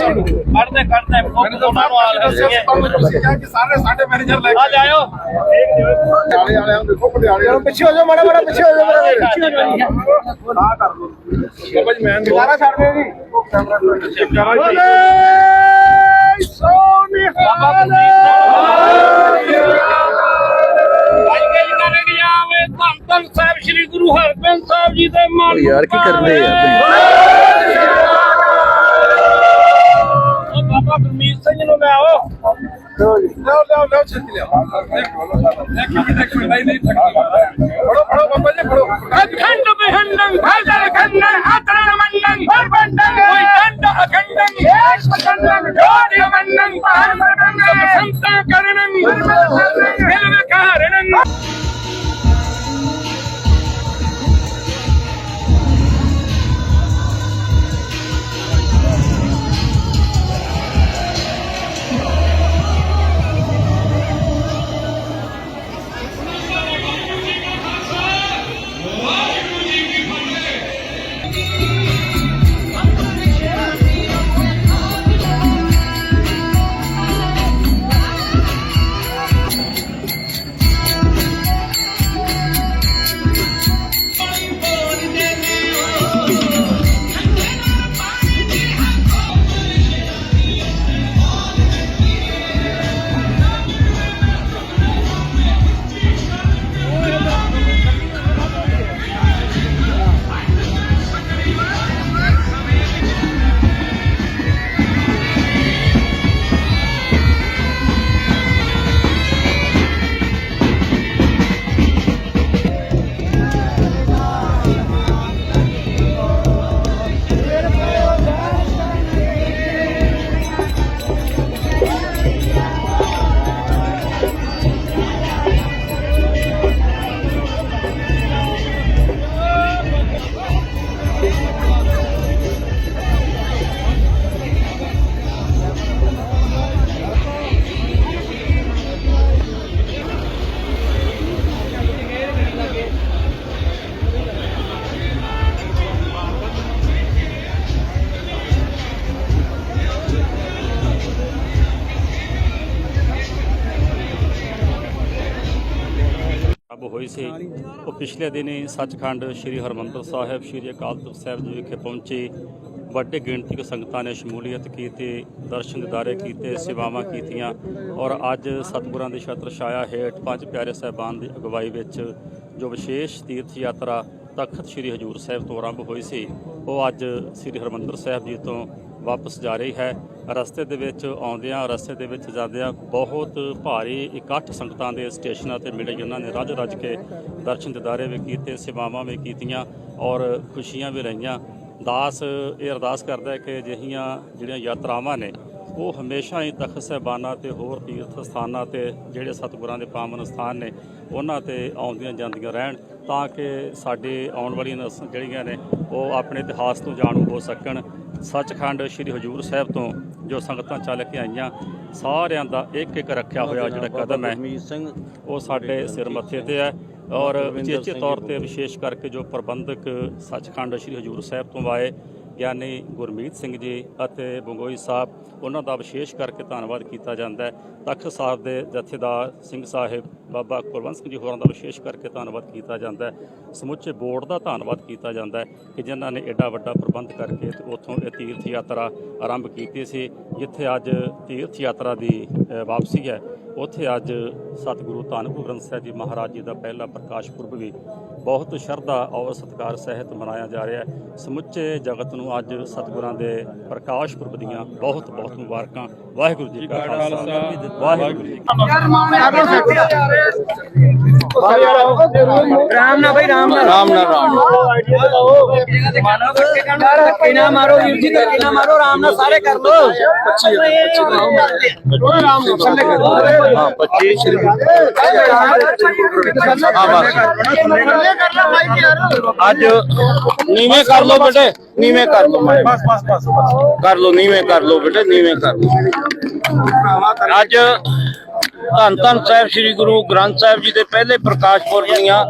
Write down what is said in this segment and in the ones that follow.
ਕੱਢਦੇ ਕੱਢਦੇ। ਉਹਨਾਂ ਨੂੰ ਆ ਕਿਹਾ ਕਿ ਸਾਰੇ ਸਾਡੇ ਮੈਨੇਜਰ ਲੈ ਆ ਜਾਇਓ। ਪਟਿਆਲੇ ਵਾਲਿਆਂ ਦੇਖੋ ਪਟਿਆਲੇ ਵਾਲੇ ਪਿੱਛੇ ਹੋ ਜਾਓ ਮਾੜਾ ਮਾੜਾ ਪਿੱਛੇ ਹੋ ਜਾਓ ਆ ਕਰ ਲਓ। ਬਾਬਾ ਜੀ ਮੈਂ ਦੁਬਾਰਾ ਛੱਡ ਦਿਓ ਜੀ। ਬੋਲੇ ਕੇ ਕੀ ਆਵੇ ਧੰਨ ਧੰਨ ਸਾਹਿਬ ਸ੍ਰੀ ਗੁਰੂ ਹਰਗੋਬਿੰਦ ਸਾਹਿਬ ਜੀ ਦੇ ਮਨ ਯਾਰ ਕੀ ਕਰਦੇ ਆ ਲਓ ਲਓ ਲਓ ਛੇਤੀ ਲਿਆਓ। ਦੇਖੀ ਕਿ ਨਹੀਂ ਨਹੀਂ ਫੜੋ ਹੋਈ ਸੀ। ਉਹ ਪਿਛਲੇ ਦਿਨੀ ਸੱਚਖੰਡ ਸ੍ਰੀ ਹਰਮੰਦਰ ਸਾਹਿਬ, ਸ੍ਰੀ ਅਕਾਲ ਤਖਤ ਸਾਹਿਬ ਜੀ ਵਿਖੇ ਪਹੁੰਚੇ। ਵੱਡੇ ਗਿਣਤੀ ਵਿੱਚ ਸੰਗਤਾਂ ਨੇ ਸ਼ਮੂਲੀਅਤ ਕੀਤੀ, ਦਰਸ਼ਨ ਦਿਦਾਰੇ ਕੀਤੇ, ਸੇਵਾਵਾਂ ਕੀਤੀਆਂ ਔਰ ਅੱਜ ਸਤਿਗੁਰਾਂ ਦੀ ਛਤਰ ਛਾਇਆ ਹੇਠ ਪੰਜ ਪਿਆਰੇ ਸਾਹਿਬਾਨ ਦੀ ਅਗਵਾਈ ਵਿੱਚ ਜੋ ਵਿਸ਼ੇਸ਼ ਤੀਰਥ ਯਾਤਰਾ ਤਖਤ ਸ੍ਰੀ ਹਜੂਰ ਸਾਹਿਬ ਤੋਂ ਆਰੰਭ ਹੋਈ ਸੀ, ਉਹ ਅੱਜ ਸ੍ਰੀ ਹਰਮੰਦਰ ਸਾਹਿਬ ਜੀ ਤੋਂ ਵਾਪਸ ਜਾ ਰਹੀ ਹੈ। ਰਸਤੇ ਦੇ ਵਿੱਚ ਆਉਂਦਿਆਂ, ਰਸਤੇ ਦੇ ਵਿੱਚ ਜਾਂਦਿਆਂ ਬਹੁਤ ਭਾਰੀ ਇਕੱਠ ਸੰਗਤਾਂ ਦੇ ਸਟੇਸ਼ਨਾਂ ਤੇ ਮਿਲੇ ਜਿਨ੍ਹਾਂ ਨੇ ਰੱਜ ਰੱਜ ਕੇ ਦਰਸ਼ਨ ਦਿਦਾਰੇ ਵੀ ਕੀਤੇ, ਸੇਵਾਵਾਂ ਵੀ ਕੀਤੀਆਂ ਔਰ ਖੁਸ਼ੀਆਂ ਵੀ ਰਹੀਆਂ। ਦਾਸ, ਇਹ ਅਰਦਾਸ ਕਰਦਾ ਹੈ ਕਿ ਅਜਿਹੀਆਂ ਜਿਹੜੀਆਂ ਯਾਤਰਾਵਾਂ ਨੇ ਉਹ ਹਮੇਸ਼ਾ ਹੀ ਤਖਤ ਸਾਹਿਬਾਨਾਂ ਤੇ ਹੋਰ ਤੀਰਥ ਸਥਾਨਾਂ ਤੇ ਜਿਹੜੇ ਸਤਿਗੁਰਾਂ ਦੇ ਪਾਵਨ ਸਥਾਨ ਨੇ ਉਹਨਾਂ ਤੇ ਆਉਂਦੀਆਂ ਜਾਂਦੀਆਂ ਰਹਿਣ ਤਾਂ ਕਿ ਸਾਡੇ ਆਉਣ ਵਾਲੀਆਂ ਨਸਲਾਂ ਜਿਹੜੀਆਂ ਨੇ ਉਹ ਆਪਣੇ ਇਤਿਹਾਸ ਤੋਂ ਜਾਣੂ ਹੋ ਸਕਣ। ਸੱਚਖੰਡ ਸ੍ਰੀ ਹਜੂਰ ਸਾਹਿਬ ਤੋਂ ਜੋ ਸੰਗਤਾਂ ਚੱਲ ਕੇ ਆਈਆਂ ਸਾਰਿਆਂ ਦਾ ਇੱਕ ਇੱਕ ਰੱਖਿਆ ਹੋਇਆ ਜਿਹੜਾ ਕਦਮ ਹੈ ਸਿੰਘ ਉਹ ਸਾਡੇ ਸਿਰ ਮੱਥੇ ਤੇ ਹੈ ਔਰ ਵਿਸ਼ੇਸ਼ ਤੌਰ ਤੇ ਵਿਸ਼ੇਸ਼ ਕਰਕੇ ਜੋ ਪ੍ਰਬੰਧਕ ਸੱਚਖੰਡ ਸ੍ਰੀ ਹਜੂਰ ਸਾਹਿਬ ਤੋਂ ਆਏ ਗਿਆਨੀ ਗੁਰਮੀਤ ਸਿੰਘ ਜੀ ਅਤੇ ਬੰਗੋਈ ਸਾਹਿਬ, ਉਹਨਾਂ ਦਾ ਵਿਸ਼ੇਸ਼ ਕਰਕੇ ਧੰਨਵਾਦ ਕੀਤਾ ਜਾਂਦਾ ਹੈ। ਤਖਤ ਸਾਹਿਬ ਦੇ ਜਥੇਦਾਰ ਸਿੰਘ ਸਾਹਿਬ ਬਾਬਾ ਕੁਲਵੰਤ ਸਿੰਘ ਜੀ ਹੋਰਾਂ ਦਾ ਵਿਸ਼ੇਸ਼ ਕਰਕੇ ਧੰਨਵਾਦ ਕੀਤਾ ਜਾਂਦਾ ਹੈ। ਸਮੁੱਚੇ ਬੋਰਡ ਦਾ ਧੰਨਵਾਦ ਕੀਤਾ ਜਾਂਦਾ ਹੈ ਕਿ ਜਿਨ੍ਹਾਂ ਨੇ ਐਡਾ ਵੱਡਾ ਪ੍ਰਬੰਧ ਕਰਕੇ ਤੇ ਉੱਥੋਂ ਇਹ ਤੀਰਥ ਯਾਤਰਾ ਆਰੰਭ ਕੀਤੀ ਸੀ ਜਿੱਥੇ ਅੱਜ ਤੀਰਥ ਯਾਤਰਾ ਦੀ ਵਾਪਸੀ ਹੈ। ਉੱਥੇ ਅੱਜ ਸਤਿਗੁਰੂ ਧੰਨ ਗੁਰੂ ਗ੍ਰੰਥ ਸਾਹਿਬ ਜੀ ਮਹਾਰਾਜ ਜੀ ਦਾ ਪਹਿਲਾ ਪ੍ਰਕਾਸ਼ ਪੁਰਬ ਵੀ ਬਹੁਤ ਸ਼ਰਧਾ ਔਰ ਸਤਿਕਾਰ ਸਹਿਤ ਮਨਾਇਆ ਜਾ ਰਿਹਾ ਹੈ। ਸਮੁੱਚੇ ਜਗਤ ਨੂੰ ਅੱਜ ਸਤਿਗੁਰਾਂ ਦੇ ਪ੍ਰਕਾਸ਼ ਪੁਰਬ ਦੀਆਂ ਬਹੁਤ ਬਹੁਤ ਮੁਬਾਰਕਾਂ। ਵਾਹਿਗੁਰੂ ਜੀ ਕਾ ਖਾਲਸਾ। ਵਾਹਿਗੁਰੂ ਜੀ ਕੀ ਰਾਮ ਨਾ ਭਾਈ ਰਾਮ ਨਾ ਰਾਮ ਨਾਲ ਰਾਮ ਧੱਕੇ ਨਾ ਮਾਰੋ ਵੀਰ ਜੀ ਧੱਕੇ ਨਾ ਮਾਰੋ ਰਾਮ ਨਾਲ ਸਾਰੇ ਕਰ ਲੋ ਰਾਮ ਨੂੰ ਥੱਲੇ ਕਰ ਹਾਂ 25 ਸ਼੍ਰੀ ਹਾਂ ਬਸ ਅੱਜ ਨੀਵੇਂ ਕਰ ਲੋ ਬੇਟੇ ਨੀਵੇਂ ਕਰ ਲੋ ਬਸ ਧੰਨ ਧੰਨ ਸਾਹਿਬ ਸ੍ਰੀ ਗੁਰੂ ਗ੍ਰੰਥ ਸਾਹਿਬ ਜੀ ਦੇ ਪਹਿਲੇ ਪ੍ਰਕਾਸ਼ ਪੁਰਬ ਦੀਆਂ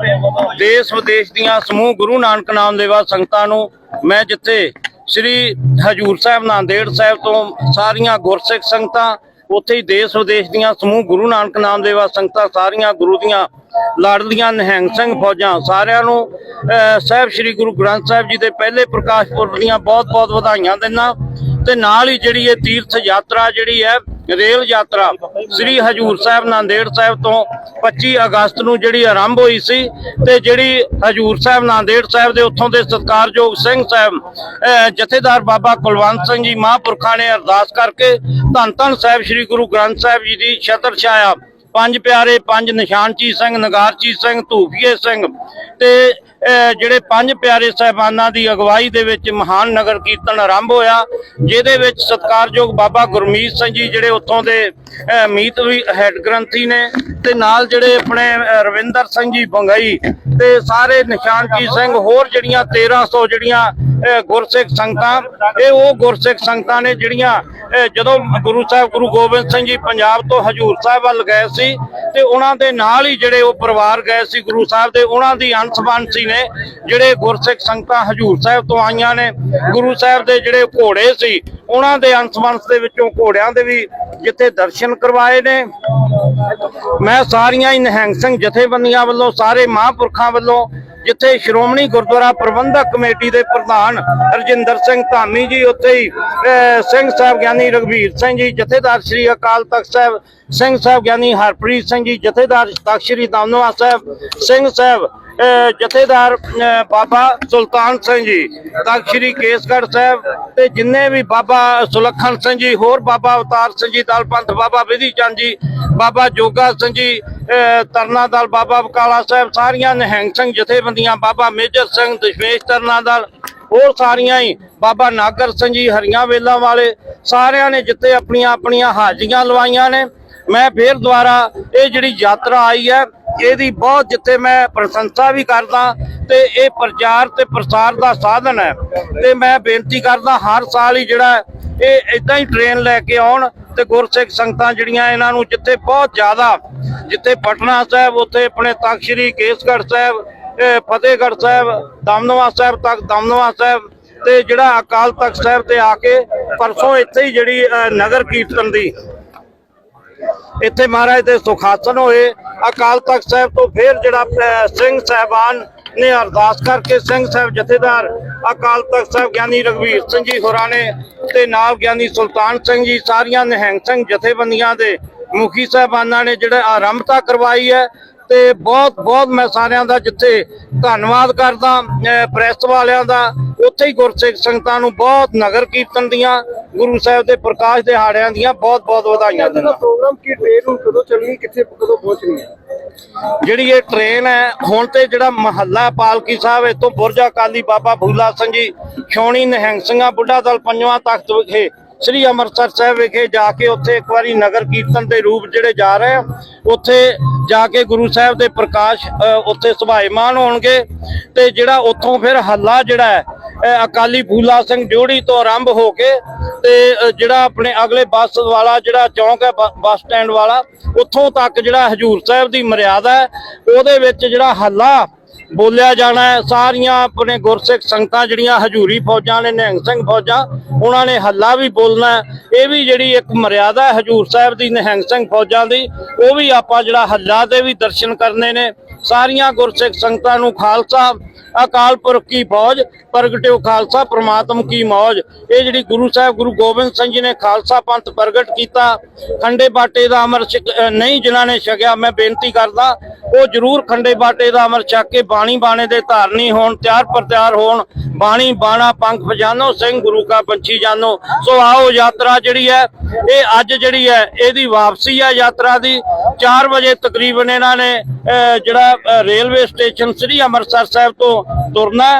ਦੇਸ਼ ਵਿਦੇਸ਼ ਦੀਆਂ ਸਮੂਹ ਗੁਰੂ ਨਾਨਕ ਨਾਮ ਦੇਵਾ ਸੰਗਤਾਂ ਨੂੰ ਮੈਂ ਜਿੱਥੇ ਸ੍ਰੀ ਹਜੂਰ ਸਾਹਿਬ ਨਾਂਦੇੜ ਸਾਹਿਬ ਤੋਂ ਸਾਰੀਆਂ ਗੁਰਸਿੱਖ ਸੰਗਤਾਂ ਉੱਥੇ ਹੀ ਦੇਸ਼ ਵਿਦੇਸ਼ ਦੀਆਂ ਸਮੂਹ ਗੁਰੂ ਨਾਨਕ ਨਾਮ ਦੇਵਾ ਸੰਗਤਾਂ ਸਾਰੀਆਂ ਗੁਰੂ ਦੀਆਂ ਲੜਦੀਆਂ ਨਿਹੰਗ ਸਿੰਘ ਫੌਜਾਂ ਸਾਰਿਆਂ ਨੂੰ ਅਹ, ਸਾਹਿਬ ਸ੍ਰੀ ਗੁਰੂ ਗ੍ਰੰਥ ਸਾਹਿਬ ਜੀ ਦੇ ਪਹਿਲੇ ਪ੍ਰਕਾਸ਼ ਪੁਰਬ ਦੀਆਂ ਬਹੁਤ-ਬਹੁਤ ਵਧਾਈਆਂ ਦਿੰਦਾ ਤੇ ਨਾਲ ਹੀ ਜਿਹੜੀ ਇਹ ਤੀਰਥ ਯਾਤਰਾ ਜਿਹੜੀ ਹੈ ਰੇਲ ਯਾਤਰਾ ਸ੍ਰੀ ਹਜੂਰ ਸਾਹਿਬ ਨਾਂਦੇੜ ਸਾਹਿਬ ਤੋਂ 25 ਅਗਸਤ ਨੂੰ ਜਿਹੜੀ ਆਰੰਭ ਹੋਈ ਸੀ ਤੇ ਜਿਹੜੀ ਹਜੂਰ ਸਾਹਿਬ ਨਾਂਦੇੜ ਸਾਹਿਬ ਦੇ ਉੱਥੋਂ ਦੇ ਸਤਿਕਾਰਯੋਗ ਸਿੰਘ ਸਾਹਿਬ ਅਹ, ਜਥੇਦਾਰ ਬਾਬਾ ਕੁਲਵੰਤ ਸਿੰਘ ਜੀ ਮਹਾਂਪੁਰਖਾਂ ਨੇ ਅਰਦਾਸ ਕਰਕੇ ਧੰਨ ਧੰਨ ਸਾਹਿਬ ਸ੍ਰੀ ਗੁਰੂ ਗ੍ਰੰਥ ਸਾਹਿਬ ਜੀ ਦੀ ਛਤਰ ਛਾਇਆ। ਪੰਜ ਪਿਆਰੇ, ਪੰਜ ਨਿਸ਼ਾਨਚੀ ਸਿੰਘ, ਨਗਾਰਚੀ ਸਿੰਘ, ਧੂਫੀਏ ਸਿੰਘ ਤੇ ਜਿਹੜੇ ਪੰਜ ਪਿਆਰੇ ਸਾਹਿਬਾਨਾਂ ਦੀ ਅਗਵਾਈ ਦੇ ਵਿੱਚ ਮਹਾਨ ਨਗਰ ਕੀਰਤਨ ਆਰੰਭ ਹੋਇਆ, ਜਿਹਦੇ ਵਿੱਚ ਸਤਿਕਾਰਯੋਗ ਬਾਬਾ ਗੁਰਮੀਤ ਸਿੰਘ ਜੀ ਜਿਹੜੇ ਉੱਥੋਂ ਦੇ ਮੀਤ ਵੀ ਹੈਡ ਗ੍ਰੰਥੀ ਨੇ ਤੇ ਨਾਲ ਜਿਹੜੇ ਆਪਣੇ ਰਵਿੰਦਰ ਸਿੰਘ ਜੀ ਬੰਗਈ ਤੇ ਸਾਰੇ ਨਿਸ਼ਾਨਚੀ ਸਿੰਘ, ਹੋਰ ਜਿਹੜੀਆਂ 1300 ਜਿਹੜੀਆਂ ਗੁਰਸਿੱਖ ਸੰਗਤਾਂ, ਇਹ ਉਹ ਗੁਰਸਿੱਖ ਸੰਗਤਾਂ ਨੇ ਜਿਹੜੀਆਂ ਜਦੋਂ ਗੁਰੂ ਸਾਹਿਬ, ਗੁਰੂ ਗੋਬਿੰਦ ਸਿੰਘ ਜੀ ਪੰਜਾਬ ਤੋਂ ਹਜੂਰ ਸਾਹਿਬ ਵੱਲ ਗਏ ਸੀ, ਤੇ ਉਹਨਾਂ ਦੇ ਨਾਲ ਹੀ ਜਿਹੜੇ ਉਹ ਪਰਿਵਾਰ ਗਏ ਸੀ ਗੁਰੂ ਸਾਹਿਬ ਦੇ, ਉਹਨਾਂ ਦੀ ਅੰਸ਼ਬੰਸੀ ਨੇ, ਜਿਹੜੇ ਗੁਰਸਿੱਖ ਸੰਗਤਾਂ ਹਜੂਰ ਸਾਹਿਬ ਤੋਂ ਆਈਆਂ ਨੇ, ਗੁਰੂ ਸਾਹਿਬ ਦੇ ਜਿਹੜੇ ਘੋੜੇ ਸੀ, ਉਹਨਾਂ ਦੇ ਅੰਸ਼ਬੰਸ ਦੇ ਵਿੱਚੋਂ ਘੋੜਿਆਂ ਦੇ ਵੀ ਜਿੱਥੇ ਦਰਸ਼ਨ ਕਰਵਾਏ ਨੇ। ਮੈਂ ਸਾਰੀਆਂ ਹੀ ਨਿਹੰਗ ਸਿੰਘ ਜਥੇਬੰਦੀਆਂ ਵੱਲੋਂ, ਸਾਰੇ ਮਹਾਂਪੁਰਖਾਂ ਵੱਲੋਂ ਜਿੱਥੇ ਸ਼੍ਰੋਮਣੀ ਗੁਰਦੁਆਰਾ ਪ੍ਰਬੰਧਕ ਕਮੇਟੀ ਦੇ ਪ੍ਰਧਾਨ ਰਜਿੰਦਰ ਸਿੰਘ ਧਾਮੀ ਜੀ, ਉੱਥੇ ਹੀ ਸਿੰਘ ਸਾਹਿਬ ਗਿਆਨੀ ਰਗਵੀਰ ਸਿੰਘ ਜੀ, ਜਥੇਦਾਰ ਸ੍ਰੀ ਅਕਾਲ ਤਖਤ ਸਾਹਿਬ, ਸਿੰਘ ਸਾਹਿਬ ਗਿਆਨੀ ਹਰਪ੍ਰੀਤ ਸਿੰਘ ਜੀ, ਜਥੇਦਾਰ ਤਖਤ ਸ੍ਰੀ ਦਮਦਮਾ ਸਾਹਿਬ, ਸਿੰਘ ਸਾਹਿਬ ਜਥੇਦਾਰ ਬਾਬਾ ਸੁਲਤਾਨ ਸਿੰਘ ਜੀ, ਤਖਤ ਸ੍ਰੀ ਕੇਸਗੜ੍ਹ ਸਾਹਿਬ ਤੇ ਜਿੰਨੇ ਵੀ ਬਾਬਾ ਸੁਲੱਖਣ ਸਿੰਘ ਜੀ, ਹੋਰ ਬਾਬਾ ਅਵਤਾਰ ਸਿੰਘ ਜੀ ਦਲ ਪੰਥ ਬਾਬਾ ਵਿਧੀ ਚੰਦ ਜੀ ਬਾਬਾ ਜੋਗਾ ਸਿੰਘ ਜੀ ਤਰਨਾ ਦਲ, ਬਾਬਾ ਬਕਾਲਾ ਸਾਹਿਬ, ਸਾਰੀਆਂ ਨਿਹੰਗ ਸਿੰਘ ਜਥੇਬੰਦੀਆਂ, ਬਾਬਾ ਮੇਜਰ ਸਿੰਘ, ਦਸ਼ਮੇਸ਼ ਤਰਨਾ ਦਲ, ਹੋਰ ਸਾਰੀਆਂ ਹੀ, ਬਾਬਾ ਨਾਗਰ ਸਿੰਘ ਜੀ, ਹਰੀਆਂ ਵੇਲਾਂ ਵਾਲੇ, ਸਾਰਿਆਂ ਨੇ ਜਿੱਥੇ ਆਪਣੀਆਂ ਆਪਣੀਆਂ ਹਾਜ਼ਰੀਆਂ ਲਵਾਈਆਂ ਨੇ। ਮੈਂ ਫੇਰ ਦੁਬਾਰਾ ਇਹ ਜਿਹੜੀ ਯਾਤਰਾ ਆਈ ਹੈ, ਇਹਦੀ ਬਹੁਤ ਜਿੱਥੇ ਮੈਂ ਪ੍ਰਸ਼ੰਸਾ ਵੀ ਕਰਦਾ ਤੇ ਇਹ ਪ੍ਰਚਾਰ ਤੇ ਪ੍ਰਸਾਰ ਦਾ ਸਾਧਨ ਹੈ। ਤੇ ਮੈਂ ਬੇਨਤੀ ਕਰਦਾ, ਹਰ ਸਾਲ ਹੀ ਜਿਹੜਾ ਇਹ ਇਦਾਂ ਹੀ ਟ੍ਰੇਨ ਲੈ ਕੇ ਆਉਣ ਤੇ ਗੁਰਸਿੱਖ ਸੰਗਤਾਂ ਜਿਹੜੀਆਂ ਇਹਨਾਂ ਨੂੰ ਜਿੱਥੇ ਬਹੁਤ ਜ਼ਿਆਦਾ, ਜਿੱਥੇ ਪਟਨਾ ਸਾਹਿਬ, ਉੱਥੇ ਆਪਣੇ ਤਖਤ ਸ੍ਰੀ ਕੇਸਗੜ੍ਹ ਸਾਹਿਬ ਫਤਿਹਗੜ੍ਹ ਸਾਹਿਬ, ਦਮਦਮਾ ਸਾਹਿਬ ਤੱਕ, ਦਮਦਮਾ ਸਾਹਿਬ ਤੇ ਜਿਹੜਾ ਅਕਾਲ ਤਖਤ ਸਾਹਿਬ ਤੇ ਆ ਕੇ ਪਰਸੋਂ ਇੱਥੇ ਹੀ ਜਿਹੜੀ ਨਗਰ ਕੀਰਤਨ ਦੀ ਇੱਥੇ ਮਹਾਰਾਜ ਦੇ ਸੁਖਾਸਨ ਹੋਏ। ਅਕਾਲ ਤਖਤ ਸਾਹਿਬ ਤੋਂ ਫਿਰ ਜਿਹੜਾ ਸਿੰਘ ਸਾਹਿਬਾਨ ਨੇ ਅਰਦਾਸ ਕਰਕੇ ਸਿੰਘ ਸਾਹਿਬ ਜਥੇਦਾਰ ਅਕਾਲ ਤਖਤ ਸਾਹਿਬ ਗਿਆਨੀ ਰਗਵੀਰ ਸਿੰਘ ਜੀ ਹੋਰਾਂ ਨੇ ਤੇ ਨਾਲ ਗਿਆਨੀ ਸੁਲਤਾਨ ਸਿੰਘ ਜੀ ਸਾਰੀਆਂ ਨਿਹੰਗ ਸਿੰਘ ਜਥੇਬੰਦੀਆਂ ਦੇ ਮੁਖੀ ਸਾਹਿਬਾਨਾਂ ਨੇ ਜਿਹੜਾ ਆਰੰਭਤਾ ਕਰਵਾਈ ਹੈ ਤੇ ਬਹੁਤ ਬਹੁਤ ਮੈਂ ਸਾਰਿਆਂ ਦਾ ਜਿੱਥੇ ਧੰਨਵਾਦ ਕਰਦਾ ਅਹ, ਪ੍ਰੈਸ ਵਾਲਿਆਂ ਦਾ ਉੱਥੇ ਹੀ ਗੁਰਸਿੱਖ ਸੰਗਤਾਂ ਨੂੰ ਬਹੁਤ ਨਗਰ ਕੀਰਤਨ ਦੀਆਂ ਗੁਰੂ ਸਾਹਿਬ ਦੇ ਪ੍ਰਕਾਸ਼ ਦਿਹਾੜਿਆਂ ਦੀਆਂ ਬਹੁਤ ਬਹੁਤ ਵਧਾਈਆਂ ਦਿੰਦਾ। ਪ੍ਰੋਗਰਾਮ ਕੀ ਟ੍ਰੇਨ ਹੁਣ ਕਦੋਂ ਚੱਲਣੀ ਕਿੱਥੇ ਕਦੋਂ ਪਹੁੰਚਣੀ ਹੈ? ਜਿਹੜੀ ਇਹ ਟ੍ਰੇਨ ਹੈ ਹੁਣ ਤੇ ਜਿਹੜਾ ਮਹੱਲਾ ਪਾਲਕੀ ਸਾਹਿਬ ਇਤੋਂ ਬੁਰਜ ਅਕਾਲੀ ਬਾਬਾ ਭੂਲਾ ਸਿੰਘ ਜੀ ਛੌਣੀ ਨਿਹੰਗ ਸਿੰਘਾਂ ਬੁੱਢਾ ਦਲ ਪੰਜਵਾਂ ਤਖਤ ਵਿਖੇ ਸ੍ਰੀ ਅੰਮ੍ਰਿਤਸਰ ਸਾਹਿਬ ਵਿਖੇ ਜਾ ਕੇ ਉੱਥੇ ਇੱਕ ਵਾਰੀ ਨਗਰ ਕੀਰਤਨ ਦੇ ਰੂਪ ਜਿਹੜੇ ਜਾ ਰਹੇ ਆ ਉੱਥੇ ਜਾ ਕੇ ਗੁਰੂ ਸਾਹਿਬ ਦੇ ਪ੍ਰਕਾਸ਼ ਉੱਥੇ ਸੁਭਾਇਮਾਨ ਹੋਣਗੇ ਤੇ ਜਿਹੜਾ ਉੱਥੋਂ ਫਿਰ ਹੱਲਾ ਜਿਹੜਾ ਅਕਾਲੀ ਫੂਲਾ ਸਿੰਘ ਜੋੜੀ ਤੋਂ ਆਰੰਭ ਹੋ ਕੇ ਤੇ ਜਿਹੜਾ ਆਪਣੇ ਅਗਲੇ ਬੱਸ ਵਾਲਾ, ਜਿਹੜਾ ਚੌਂਕ ਹੈ, ਬ- ਬੱਸ ਸਟੈਂਡ ਵਾਲਾ, ਉੱਥੋਂ ਤੱਕ ਜਿਹੜਾ ਹਜੂਰ ਸਾਹਿਬ ਦੀ ਮਰਿਆਦਾ ਹੈ, ਉਹਦੇ ਵਿੱਚ ਜਿਹੜਾ ਹੱਲਾ ਬੋਲਿਆ ਜਾਣਾ ਹੈ, ਸਾਰੀਆਂ ਆਪਣੇ ਗੁਰਸਿੱਖ ਸੰਗਤਾਂ ਜਿਹੜੀਆਂ ਹਜੂਰੀ ਫੌਜਾਂ ਨੇ, ਨਿਹੰਗ ਸਿੰਘ ਫੌਜਾਂ, ਉਹਨਾਂ ਨੇ ਹੱਲਾ ਵੀ ਬੋਲਣਾ ਇਹ ਵੀ ਜਿਹੜੀ ਇੱਕ ਮਰਿਆਦਾ ਹੈ ਹਜੂਰ ਸਾਹਿਬ ਦੀ, ਨਿਹੰਗ ਸਿੰਘ ਫੌਜਾਂ ਦੀ, ਉਹ ਵੀ ਆਪਾਂ ਜਿਹੜਾ ਹੱਲਾ ਦੇ ਵੀ ਦਰਸ਼ਨ ਕਰਨੇ ਨੇ। ਸਾਰੀਆਂ ਗੁਰਸਿੱਖ ਸੰਗਤਾਂ ਨੂੰ ਖਾਲਸਾ, ਅਕਾਲ ਪੁਰਖ ਕੀ ਫੌਜ, ਪ੍ਰਗਟਿਓ ਖਾਲਸਾ, ਪ੍ਰਮਾਤਮ ਕੀ ਮੌਜ। ਇਹ ਜਿਹੜੀ ਗੁਰੂ ਸਾਹਿਬ, ਗੁਰੂ ਗੋਬਿੰਦ ਸਿੰਘ ਜੀ ਨੇ ਖਾਲਸਾ ਪੰਥ ਪ੍ਰਗਟ ਕੀਤਾ, ਖੰਡੇ ਬਾਟੇ ਦਾ ਅਮਰ ਨਹੀਂ ਜਿਨ੍ਹਾਂ ਨੇ ਛਕਿਆ, ਮੈਂ ਬੇਨਤੀ ਕਰਦਾ, ਉਹ ਜਰੂਰ ਖੰਡੇ ਬਾਟੇ ਦਾ ਅਮਰ ਛਕ ਕੇ ਬਾਣੀ ਬਾਣੇ ਦੇ ਧਾਰਨੀ ਹੋਣ, ਤਿਆਰ ਪ੍ਰਤਿਆਰ ਹੋਣ, ਬਾਣੀ ਬਾਣਾ, ਪੰਖ ਪਜਾਨੋ ਸਿੰਘ ਗੁਰੂ ਕਾ ਪੰਛੀ ਜਾਨੋ। ਸੋ ਆਓ ਯਾਤਰਾ ਜਿਹੜੀ ਹੈ, ਇਹ ਅੱਜ ਜਿਹੜੀ ਹੈ, ਇਹਦੀ ਵਾਪਸੀ ਹੈ ਯਾਤਰਾ ਦੀ। 4 ਵਜੇ ਤਕਰੀਬਨ ਇਹਨਾਂ ਨੇ ਜਿਹੜਾ ਰੇਲਵੇ ਸਟੇਸ਼ਨ ਸ੍ਰੀ ਅੰਮ੍ਰਿਤਸਰ ਸਾਹਿਬ ਤੋਂ ਤੁਰਨਾ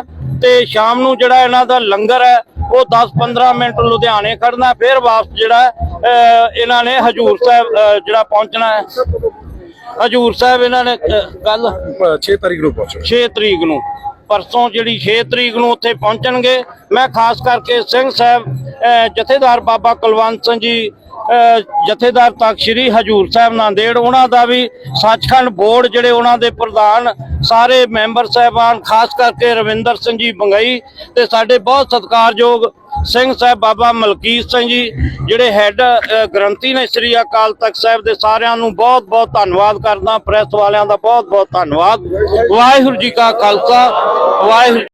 ਤੇ ਸ਼ਾਮ ਨੂੰ ਜਿਹੜਾ ਇਹਨਾਂ ਦਾ ਲੰਗਰ ਹੈ ਉਹ 10-15 ਮਿੰਟ ਲੁਧਿਆਣੇ ਖੜਨਾ ਫਿਰ ਵਾਪਸ ਜਿਹੜਾ ਇਹਨਾਂ ਨੇ ਹਜੂਰ ਸਾਹਿਬ ਜਿਹੜਾ ਪਹੁੰਚਣਾ ਹੈ। ਹਜੂਰ ਸਾਹਿਬ ਇਹਨਾਂ ਨੇ ਕੱਲ 6 ਤਾਰੀਖ ਨੂੰ ਪਹੁੰਚੋ 6 ਤਰੀਕ ਨੂੰ ਪਰਸੋਂ ਜਿਹੜੀ 6 ਤਰੀਕ ਨੂੰ ਉੱਥੇ ਪਹੁੰਚਣਗੇ। ਮੈਂ ਖਾਸ ਕਰਕੇ ਸਿੰਘ ਸਾਹਿਬ ਜਥੇਦਾਰ ਬਾਬਾ ਕੁਲਵੰਤ ਸਿੰਘ ਜੀ ਜਥੇਦਾਰ ਤਖਤ ਸ੍ਰੀ ਹਜੂਰ ਸਾਹਿਬ ਨਾਂਦੇੜ, ਉਹਨਾਂ ਦਾ ਵੀ ਸੱਚਖੰਡ ਬੋਰਡ ਜਿਹੜੇ ਉਹਨਾਂ ਦੇ ਪ੍ਰਧਾਨ ਸਾਰੇ ਮੈਂਬਰ ਸਾਹਿਬਾਨ, ਖਾਸ ਕਰਕੇ ਰਵਿੰਦਰ ਸਿੰਘ ਜੀ ਬੰਗਈ ਤੇ ਸਾਡੇ ਬਹੁਤ ਸਤਿਕਾਰਯੋਗ ਸਿੰਘ ਸਾਹਿਬ ਬਾਬਾ ਮਲਕੀਤ ਸਿੰਘ ਜੀ, ਜਿਹੜੇ ਹੈੱਡ ਗ੍ਰੰਥੀ ਨੇ ਸ੍ਰੀ ਅਕਾਲ ਤਖਤ ਸਾਹਿਬ ਦੇ ਸਾਰਿਆਂ ਨੂੰ ਬਹੁਤ ਬਹੁਤ ਧੰਨਵਾਦ ਕਰਦਾ ਪ੍ਰੈਸ ਵਾਲਿਆਂ ਦਾ ਬਹੁਤ ਬਹੁਤ ਧੰਨਵਾਦ। ਵਾਹਿਗੁਰੂ ਜੀ ਕਾ ਖਾਲਸਾ, ਵਾਹਿਗੁਰੂ